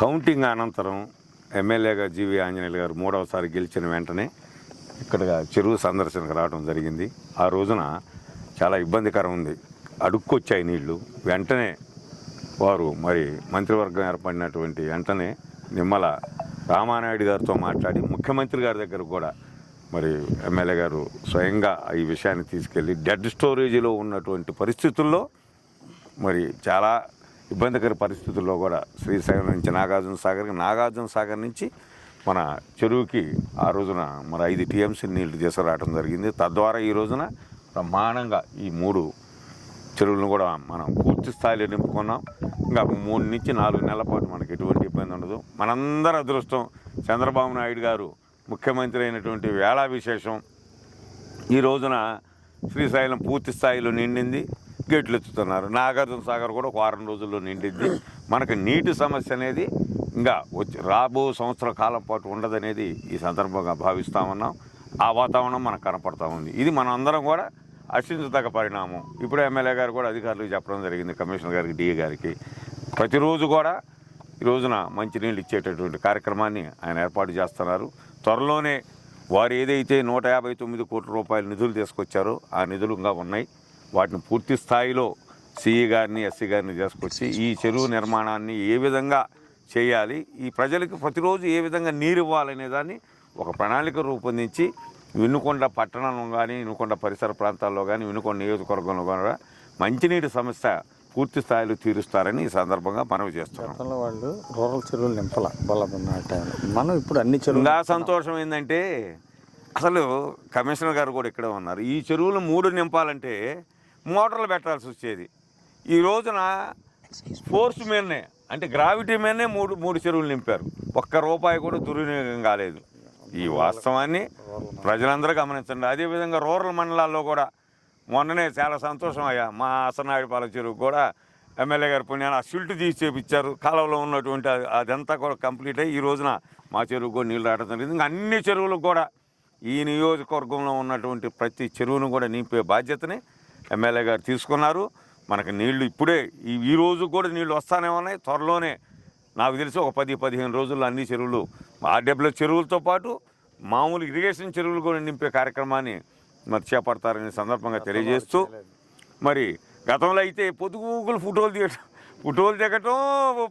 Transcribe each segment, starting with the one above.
Counting అనంతరం ఎమ్మెల్యేగా జీవి ఆంజనేయులు గారు మూడవసారి గెలిచిన వెంటనే ఇక్కడ చెరువు సందర్శనకు రావడం జరిగింది. ఆ రోజున చాలా ఇబ్బందికరం ఉంది. అడుక్కొచ్చాయి నీళ్ళు. వెంటనే వారు మరి మంత్రివర్గం ఏర్పడినటువంటి వెంటనే నిమ్మల రామానాయుడు గారితో మాట్లాడి ముఖ్యమంత్రి గారి దగ్గర కూడా మరి ఎమ్మెల్యే గారు స్వయంగా ఈ విషయాన్ని తీసుకెళ్ళి డెడ్ స్టోరేజీలో ఉన్నటువంటి పరిస్థితుల్లో మరి చాలా ఇబ్బందికర పరిస్థితుల్లో కూడా శ్రీశైలం నుంచి నాగార్జున సాగర్కి నాగార్జున సాగర్ నుంచి మన చెరువుకి ఆ రోజున మరి ఐదు టీఎంసీ నీళ్ళు తీసుకురావడం జరిగింది. తద్వారా ఈ రోజున బ్రహ్మాండంగా ఈ మూడు చెరువులను కూడా మనం పూర్తి స్థాయిలో నింపుకున్నాం. ఇంకా మూడు నుంచి నాలుగు నెలల పాటు మనకి ఎటువంటి ఇబ్బంది ఉండదు. మనందరి అదృష్టం చంద్రబాబు నాయుడు గారు ముఖ్యమంత్రి అయినటువంటి వేళా విశేషం ఈ రోజున శ్రీశైలం పూర్తి స్థాయిలో నిండింది. గేట్లు ఎత్తుతున్నారు నాగార్జున సాగర్ కూడా ఒక వారం రోజుల్లో నిండిద్ది. మనకు నీటి సమస్య అనేది ఇంకా వచ్చి రాబో సంవత్సర కాలం పాటు ఉండదనేది ఈ సందర్భంగా భావిస్తా ఉన్నాం. ఆ వాతావరణం మనకు కనపడతా ఉంది. ఇది మనం అందరం కూడా హర్షించదగ్గ పరిణామం. ఇప్పుడు ఎమ్మెల్యే గారు కూడా అధికారులకు చెప్పడం జరిగింది కమిషనర్ గారికి డిఏ గారికి. ప్రతిరోజు కూడా ఈ రోజున మంచినీళ్ళు ఇచ్చేటటువంటి కార్యక్రమాన్ని ఆయన ఏర్పాటు చేస్తున్నారు. త్వరలోనే వారు ఏదైతే నూట యాభై తొమ్మిది కోట్ల రూపాయల నిధులు తీసుకొచ్చారో ఆ నిధులు ఇంకా ఉన్నాయి. వాటిని పూర్తి స్థాయిలో సిఈ గారిని ఎస్సీ గారిని తీసుకొచ్చి ఈ చెరువు నిర్మాణాన్ని ఏ విధంగా చేయాలి ఈ ప్రజలకు ప్రతిరోజు ఏ విధంగా నీరు ఇవ్వాలనే దాన్ని ఒక ప్రణాళిక రూపొందించి వినుకొండ పట్టణంలో కానీ వినుకొండ పరిసర ప్రాంతాల్లో కానీ వినుకొండ నియోజకవర్గంలో కూడా మంచినీటి సమస్య పూర్తి స్థాయిలో తీరుస్తారని ఈ సందర్భంగా మనవి చేస్తున్నాం. గతంలో వాళ్ళు రూరల్ చెరువులు నింపల టైంలో. మనం ఇప్పుడు అన్ని చెరువులు ఇంకా సంతోషం ఏంటంటే అసలు కమిషనర్ గారు కూడా ఇక్కడే ఉన్నారు. ఈ చెరువులు మూడు నింపాలంటే మోటార్లు పెట్టాల్సి వచ్చేది. ఈ రోజున ఫోర్స్ మీదనే అంటే గ్రావిటీ మీదనే మూడు మూడు చెరువులు నింపారు. ఒక్క రూపాయి కూడా దుర్వినియోగం కాలేదు. ఈ వాస్తవాన్ని ప్రజలందరూ గమనించండి. అదేవిధంగా రూరల్ మండలాల్లో కూడా మొన్ననే చాలా సంతోషం అయ్యా. మా అసనాయుడుపాలెం చెరువు కూడా ఎమ్మెల్యే గారి పుణ్యాన్ని ఆ సిల్ట్ తీసి చేపించారు. కాలువలో ఉన్నటువంటి అది- అదంతా కూడా కంప్లీట్ అయ్యి ఈ రోజున మా చెరువు కూడా నీళ్ళు రావడం జరిగింది. ఇంకా అన్ని చెరువులకు కూడా ఈ నియోజకవర్గంలో ఉన్నటువంటి ప్రతి చెరువును కూడా నింపే బాధ్యతని ఎమ్మెల్యే గారు తీసుకున్నారు. మనకు నీళ్ళు ఇప్పుడే ఈ ఈ రోజు కూడా నీళ్ళు వస్తానే ఉన్నాయి. త్వరలోనే నాకు తెలిసి ఒక పది పదిహేను రోజుల్లో అన్ని చెరువులు ఆర్డబ్ల్యూ చెరువులతో పాటు మామూలు ఇరిగేషన్ చెరువులు కూడా నింపే కార్యక్రమాన్ని మరి చేపడతారనే సందర్భంగా తెలియజేస్తూ మరి గతంలో అయితే పొదుగులు ఫోటోలు తీయటం ఫోటోలు దిగటం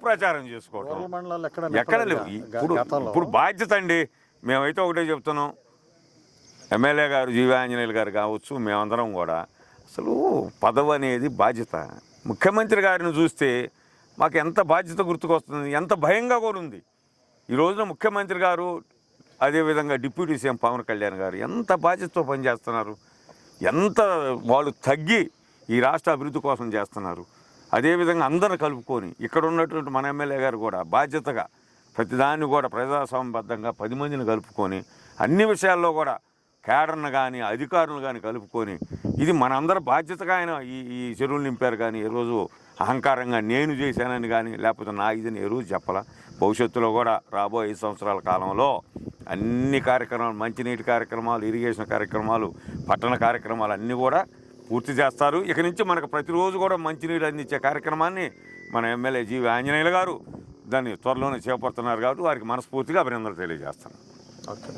ప్రచారం చేసుకోవటం. ఎక్కడ. లేవు. ఇప్పుడు ఇప్పుడు బాధ్యత అండి. మేమైతే ఒకటే చెప్తున్నాం. ఎమ్మెల్యే గారు జీవాంజనేయులు గారు కావచ్చు మేమందరం కూడా అసలు పదవి అనేది బాధ్యత. ముఖ్యమంత్రి గారిని చూస్తే మాకు ఎంత బాధ్యత గుర్తుకొస్తుంది ఎంత భయంగా కూడా ఉంది. ఈ రోజున ముఖ్యమంత్రి గారు అదేవిధంగా డిప్యూటీ సీఎం పవన్ కళ్యాణ్ గారు ఎంత బాధ్యతతో పనిచేస్తున్నారు ఎంత వాళ్ళు తగ్గి ఈ రాష్ట్ర అభివృద్ధి కోసం చేస్తున్నారు. అదేవిధంగా అందరిని కలుపుకొని ఇక్కడ ఉన్నటువంటి మన ఎమ్మెల్యే గారు కూడా బాధ్యతగా ప్రతిదాన్ని కూడా ప్రజాస్వామ్యబద్ధంగా పది మందిని కలుపుకొని అన్ని విషయాల్లో కూడా కేడర్ను కానీ అధికారులు కానీ కలుపుకొని ఇది మనందరి బాధ్యతగా ఆయన ఈ ఈ చెరువులు నింపారు కానీ ఏ రోజు అహంకారంగా నేను చేశానని కానీ లేకపోతే నా ఇదని ఏ రోజు చెప్పాల? భవిష్యత్తులో కూడా రాబోయే ఐదు సంవత్సరాల కాలంలో అన్ని కార్యక్రమాలు మంచినీటి కార్యక్రమాలు ఇరిగేషన్ కార్యక్రమాలు పట్టణ కార్యక్రమాలు అన్నీ కూడా పూర్తి చేస్తారు. ఇక నుంచి మనకు ప్రతిరోజు కూడా మంచినీరు అందించే కార్యక్రమాన్ని మన ఎమ్మెల్యే జీవి ఆంజనేయులు గారు దాన్ని త్వరలోనే చేపడుతున్నారు కాబట్టి వారికి మనస్ఫూర్తిగా అభినందనలు తెలియజేస్తాను. ఓకే.